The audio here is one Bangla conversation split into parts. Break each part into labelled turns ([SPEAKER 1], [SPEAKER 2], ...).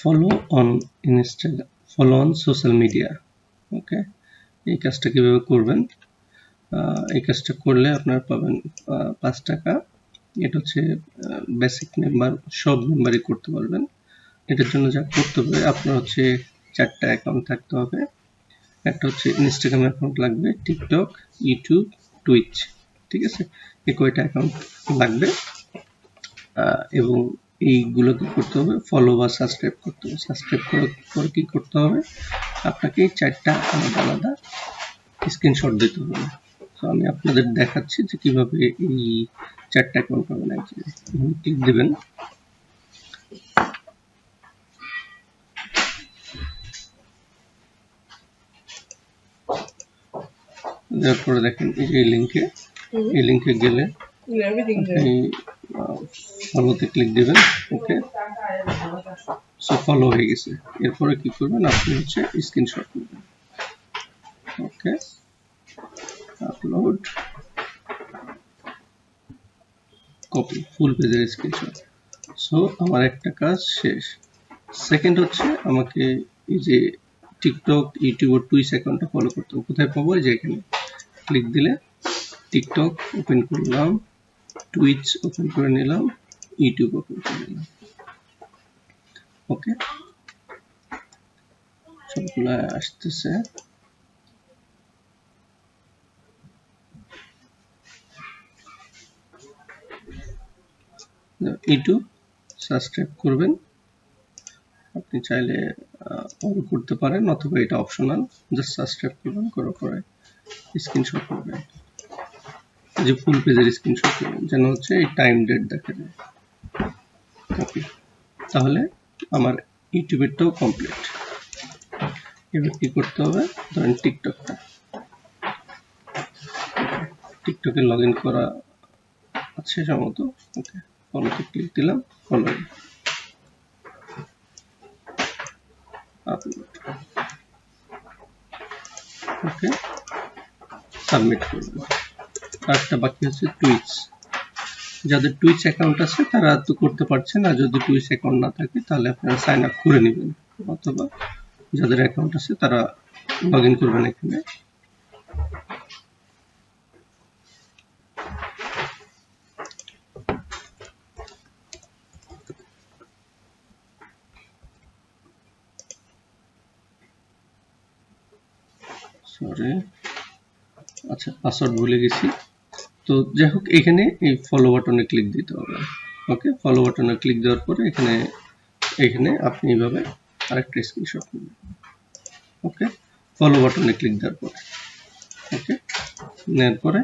[SPEAKER 1] Follow on Instagram follow on social media okay এই কাজটা কীভাবে করবেন? এই কাজটা করলে আপনার পাবেন পাঁচ টাকা। এটা হচ্ছে বেসিক মেম্বার সব মেম্বারই করতে পারবেন। এটার জন্য যা করতে হবে, আপনার হচ্ছে চারটা অ্যাকাউন্ট থাকতে হবে। একটা হচ্ছে ইনস্টাগ্রাম অ্যাকাউন্ট লাগবে টিকটক ইউটিউব টুইচ ঠিক আছে? এই কয়টা অ্যাকাউন্ট লাগবে? এবং এইগুলো কি করতে হবে? ফলো বা সাবস্ক্রাইব করতে হবে। সাবস্ক্রাইব করার করে কি করতে হবে? আপনাকে এই চারটা আলাদা আলাদা স্ক্রিনশট দিতে হবে। তো আমি আপনাদের দেখাচ্ছি যে কীভাবে এই চারটা অ্যাকাউন্ট পাবেন ক্লিক দিবেন। দেওয়ার পরে দেখেন এই যে এই লিঙ্কে এই লিঙ্কে গেলে আপনি ফলোতে ক্লিক দিবেন ওকে সো ফলো হয়ে গেছে। এরপরে কি করবেন? আপনি হচ্ছে স্ক্রিনশট নেবেন। ওকে আপলোড কপি ফুল পেজের স্ক্রিনশট সো আমার একটা কাজ শেষ। সেকেন্ড হচ্ছে আমাকে এই যে টিকটক ইউটিউব ও টুইস অ্যাকাউন্টটা ফলো করতে হবে। কোথায় পাবো? এই যে এখানে। ক্লিক দিলে টিকটক ওপেন করলাম। টুইচ ওপেন করে নিলাম ইউটিউব ওপেন করে নিলাম। ওকে সবগুলো আসতেছে। ইউটিউব সাবস্ক্রাইব করবেন। আপনি চাইলে অন করতে পারেন, অথবা এটা অপশনাল জাস্ট সাবস্ক্রাইব করবেন করার পরে স্ক্রিনশট করবেন। যে ফুল পেজের স্ক্রিনশট যেন হচ্ছে এই টাইম ডেট দেখা যায় কপি তাহলে আমার ইউটিউবেরটাও কমপ্লিট এবার কি করতে হবে? ধরেন টিকটকটা। টিকটকে লগ ইন করা আছে সম্ভবত। ওকে ফলোতে ক্লিক দিলাম ফলো ওকে সাবমিট করবেন আরেকটা বাকি আছে টুইচ যাদের টুইচ অ্যাকাউন্ট আছে, তারা তো করতে পারছে না। যদি টুইচ অ্যাকাউন্ট না থাকে, তাহলে আপনারা সাইন আপ করে নেবেন। অথবা যাদের অ্যাকাউন্ট আছে, তারা লগ ইন করবেন এখানে। সরি আচ্ছা পাসওয়ার্ড ভুলে গেছি। তো যাই হোক, এখানে এই ফলো বাটনে ক্লিক দিতে হবে। ওকে ফলো বাটনে ক্লিক দেওয়ার পরে এখানে এখানে আপনি এইভাবে আরেকটা স্ক্রিনশট নেবেন ওকে ফলো বাটনে ক্লিক দেওয়ার পরে। ওকে নেওয়ার পরে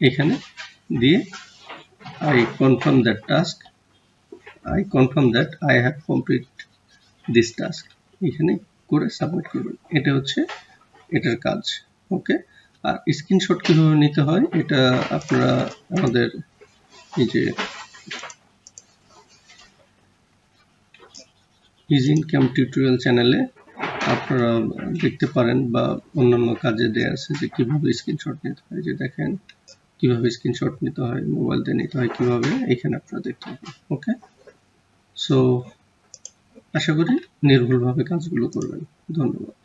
[SPEAKER 1] এখানে দিয়ে I confirm that task I confirm that I have complete this task এখানে করে সাবমিট করবেন। এটা হচ্ছে, এটার কাজ। ওকে আর স্ক্রিনশট কীভাবে নিতে হয়, এটা আপনারা আমাদের এই যে ইজি ইনকাম টিউটোরিয়াল চ্যানেলে আপনারা দেখতে পারেন বা অন্যান্য কাজে দেয়া আছে যে কীভাবে স্ক্রিনশট নিতে হয়। যে দেখেন, কীভাবে স্ক্রিনশট নিতে হয় মোবাইল দিয়ে নিতে হয় কীভাবে, এখানে আপনারা দেখতে পাবেন ওকে সো আশা করি নির্ভুলভাবে কাজগুলো করবেন। ধন্যবাদ।